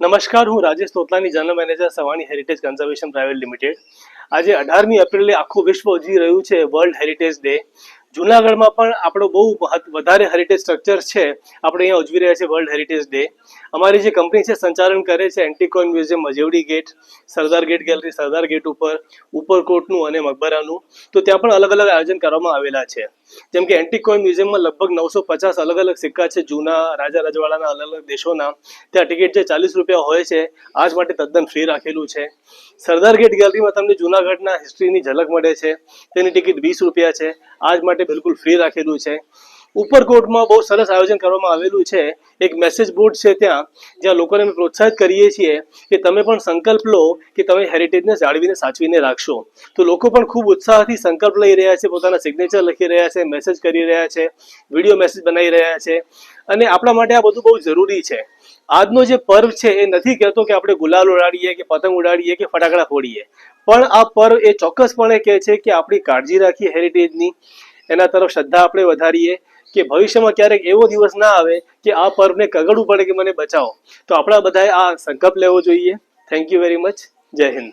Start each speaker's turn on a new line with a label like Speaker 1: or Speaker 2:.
Speaker 1: નમસ્કાર, હું Rajesh Totlani general manager Savani heritage conservation private limited આજે અઢારમી એપ્રિલે આખું વિશ્વ ઉજવી રહ્યું છે વર્લ્ડ હેરિટેજ ડે જુનાગઢમાં પણ આપણો બહુ વધારે હેરિટેજ સ્ટ્રક્ચર છે. આપણે અહીંયા ઉજવી રહ્યા છે વર્લ્ડ હેરિટેજ ડે અમારી જે કંપની છે, સંચાલન કરે છે antique coin museum Majevadi gate Sardar gate gallery Sardar gate ઉપર, ઉપરકોટનું અને મકબરાનું. તો ત્યાં પણ અલગ અલગ આયોજન કરવામાં આવેલા છે. જેમ કે એન્ટિકોન મ્યુઝિયમમાં લગભગ નવસો પચાસ અલગ અલગ સિક્કા છે, જૂના રાજા રજવાડાના અલગ અલગ દેશોના. ત્યાં ટિકિટ જે ચાલીસ રૂપિયા હોય છે, આજ માટે તદ્દન ફ્રી રાખેલું છે. સરદાર ગેટ ગેલેરીમાં તમને જૂનાગઢના હિસ્ટ્રીની ઝલક મળે છે. તેની ટિકિટ વીસ રૂપિયા છે. આજ માટે બિલકુલ ફ્રી રાખેલું છે. ઉપરકોટમાં બહુ સરસ આયોજન કરવામાં આવેલું છે. એક મેસેજ બોર્ડ છે ત્યાં, જ્યાં લોકોને અમે પ્રોત્સાહિત કરીએ છીએ કે તમે પણ સંકલ્પ લો કે તમે હેરિટેજને જાળવીને સાચવીને રાખશો. તો લોકો પણ ખૂબ ઉત્સાહથી સંકલ્પ લઈ રહ્યા છે, પોતાના સિગ્નેચર લખી રહ્યા છે મેસેજ કરી રહ્યા છે વીડિયો મેસેજ બનાવી રહ્યા છે. અને આપણા માટે આ બધું બહુ જરૂરી છે. આજનો જે પર્વ છે એ નથી કહેતો કે આપણે ગુલાલ ઉડાડીએ કે પતંગ ઉડાડીએ કે ફટાકડા ફોડીએ. પણ આ પર્વ એ ચોક્કસપણે કહે છે કે આપણી કાળજી રાખીએ હેરિટેજની એના તરફ શ્રદ્ધા આપણે વધારીએ કે ભવિષ્યમાં ક્યારેક એવો દિવસ ના આવે કે આ પર્વને કગડવું પડે કે મને બચાવો. તો આપણા બધાએ આ સંકલ્પ લેવો જોઈએ. થેન્ક યુ વેરી મચ જય હિન્દ.